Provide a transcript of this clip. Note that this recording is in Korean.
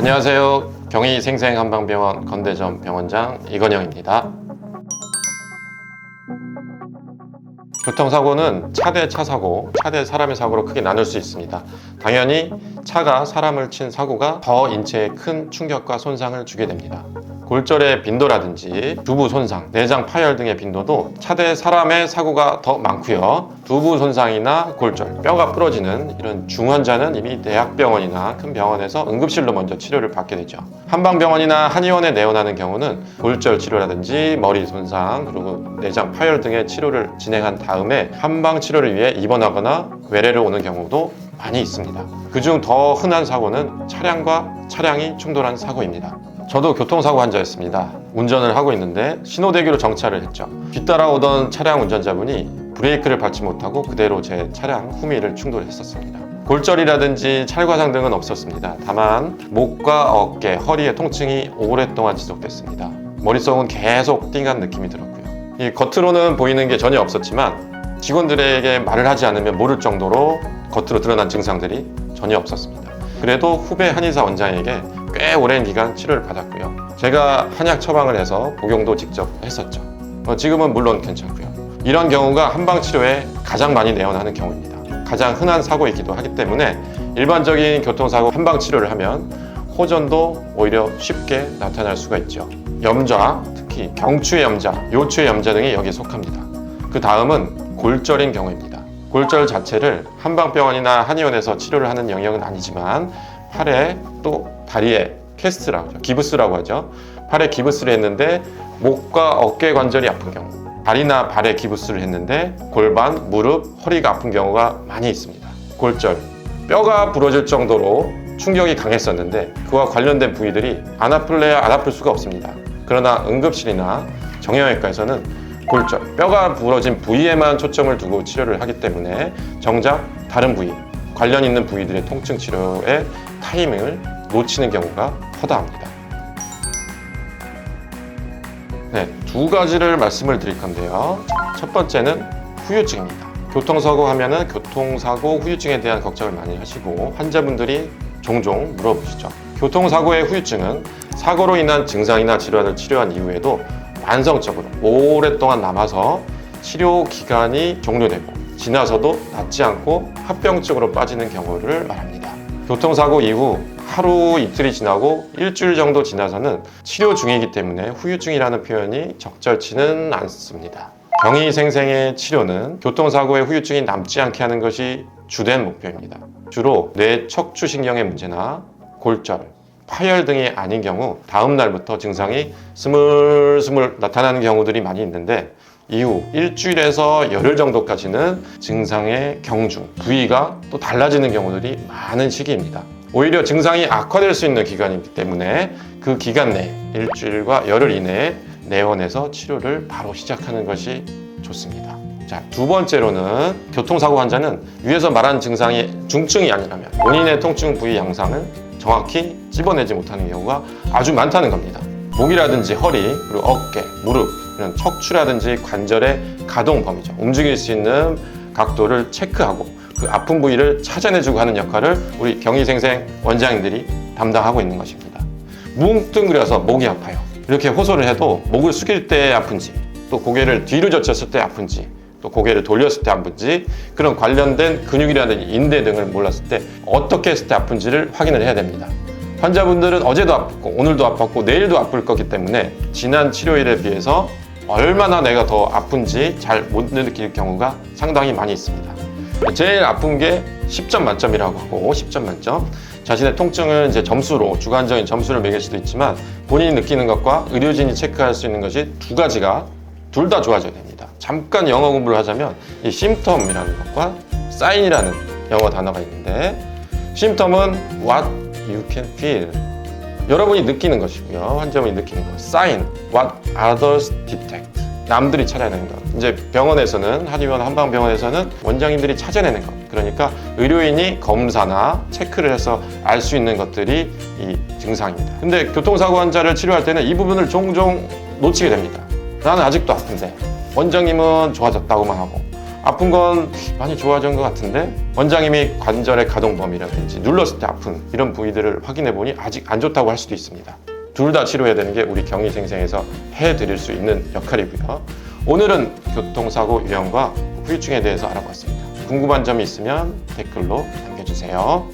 안녕하세요. 경희 생생한방병원 건대점 병원장 이건영입니다. 교통사고는 차 대 차 사고, 차 대 사람의 사고로 크게 나눌 수 있습니다. 당연히 차가 사람을 친 사고가 더 인체에 큰 충격과 손상을 주게 됩니다. 골절의 빈도라든지 두부 손상, 내장 파열 등의 빈도도 차대 사람의 사고가 더 많고요. 두부 손상이나 골절, 뼈가 부러지는 이런 중환자는 이미 대학병원이나 큰 병원에서 응급실로 먼저 치료를 받게 되죠. 한방병원이나 한의원에 내원하는 경우는 골절 치료라든지 머리 손상 그리고 내장 파열 등의 치료를 진행한 다음에 한방 치료를 위해 입원하거나 외래를 오는 경우도 많이 있습니다. 그중 더 흔한 사고는 차량과 차량이 충돌한 사고입니다. 저도 교통사고 환자였습니다. 운전을 하고 있는데 신호대기로 정차를 했죠. 뒤따라오던 차량 운전자분이 브레이크를 밟지 못하고 그대로 제 차량 후미를 충돌했었습니다. 골절이라든지 찰과상 등은 없었습니다. 다만 목과 어깨, 허리의 통증이 오랫동안 지속됐습니다. 머릿속은 계속 띵한 느낌이 들었고요. 이 겉으로는 보이는 게 전혀 없었지만 직원들에게 말을 하지 않으면 모를 정도로 겉으로 드러난 증상들이 전혀 없었습니다. 그래도 후배 한의사 원장에게 꽤 오랜 기간 치료를 받았고요. 제가 한약 처방을 해서 복용도 직접 했었죠. 어, 지금은 물론 괜찮고요. 이런 경우가 한방 치료에 가장 많이 내원하는 경우입니다. 가장 흔한 사고이기도 하기 때문에 일반적인 교통사고 한방 치료를 하면 호전도 오히려 쉽게 나타날 수가 있죠. 염좌, 특히 경추의 염좌, 요추의 염좌 등이 여기에 속합니다. 그 다음은 골절인 경우입니다. 골절 자체를 한방병원이나 한의원에서 치료를 하는 영역은 아니지만 팔에 또 다리에 캐스트라고 하죠. 기부스라고 하죠. 팔에 기부스를 했는데 목과 어깨 관절이 아픈 경우 다리나 발에 기부스를 했는데 골반, 무릎, 허리가 아픈 경우가 많이 있습니다. 골절, 뼈가 부러질 정도로 충격이 강했었는데 그와 관련된 부위들이 안 아플래야 안 아플 수가 없습니다. 그러나 응급실이나 정형외과에서는 골절, 뼈가 부러진 부위에만 초점을 두고 치료를 하기 때문에 정작 다른 부위, 관련 있는 부위들의 통증 치료의 타이밍을 놓치는 경우가 허다합니다. 네, 두 가지를 말씀을 드릴 건데요. 첫 번째는 후유증입니다. 교통사고 하면은 교통사고 후유증에 대한 걱정을 많이 하시고 환자분들이 종종 물어보시죠. 교통사고의 후유증은 사고로 인한 증상이나 질환을 치료한 이후에도 만성적으로 오랫동안 남아서 치료 기간이 종료되고 지나서도 낫지 않고 합병증으로 빠지는 경우를 말합니다. 교통사고 이후 하루 이틀이 지나고 일주일 정도 지나서는 치료 중이기 때문에 후유증이라는 표현이 적절치는 않습니다. 경의생생의 치료는 교통사고의 후유증이 남지 않게 하는 것이 주된 목표입니다. 주로 뇌 척추신경의 문제나 골절, 파열 등이 아닌 경우 다음 날부터 증상이 스물스물 나타나는 경우들이 많이 있는데 이후 일주일에서 열흘 정도까지는 증상의 경중, 부위가 또 달라지는 경우들이 많은 시기입니다. 오히려 증상이 악화될 수 있는 기간이기 때문에 그 기간 내 일주일과 열흘 이내에 내원해서 치료를 바로 시작하는 것이 좋습니다. 자, 두 번째로는 교통사고 환자는 위에서 말한 증상이 중증이 아니라면 본인의 통증 부위 양상을 정확히 찝어내지 못하는 경우가 아주 많다는 겁니다. 목이라든지 허리, 그리고 어깨, 무릎, 이런 척추라든지 관절의 가동 범위죠. 움직일 수 있는 각도를 체크하고 그 아픈 부위를 찾아내주고 하는 역할을 우리 경희생생 원장님들이 담당하고 있는 것입니다. 뭉뚱그려서 목이 아파요. 이렇게 호소를 해도 목을 숙일 때 아픈지, 또 고개를 뒤로 젖혔을 때 아픈지, 또 고개를 돌렸을 때 아픈지, 그런 관련된 근육이라든지 인대 등을 몰랐을 때 어떻게 했을 때 아픈지를 확인을 해야 됩니다. 환자분들은 어제도 아팠고 오늘도 아팠고 내일도 아플 거기 때문에 지난 치료일에 비해서 얼마나 내가 더 아픈지 잘 못 느낄 경우가 상당히 많이 있습니다. 제일 아픈 게 10점 만점이라고 하고 10점 만점. 자신의 통증을 이제 점수로 주관적인 점수를 매길 수도 있지만 본인이 느끼는 것과 의료진이 체크할 수 있는 것이 두 가지가 둘 다 좋아져야 됩니다. 잠깐 영어 공부를 하자면 이 심텀이라는 것과 사인이라는 영어 단어가 있는데 심텀은 what you can feel 여러분이 느끼는 것이고요. 환자분이 느끼는 것. sign what others detect 남들이 찾아내는 것. 이제 병원에서는 한의원 한방병원에서는 원장님들이 찾아내는 것. 그러니까 의료인이 검사나 체크를 해서 알 수 있는 것들이 이 증상입니다. 근데 교통사고 환자를 치료할 때는 이 부분을 종종 놓치게 됩니다. 나는 아직도 아픈데 원장님은 좋아졌다고만 하고 아픈 건 많이 좋아진 것 같은데 원장님이 관절의 가동 범위라든지 눌렀을 때 아픈 이런 부위들을 확인해 보니 아직 안 좋다고 할 수도 있습니다. 둘 다 치료해야 되는 게 우리 경희생생에서 해드릴 수 있는 역할이고요. 오늘은 교통사고 유형과 후유증에 대해서 알아봤습니다. 궁금한 점이 있으면 댓글로 남겨주세요.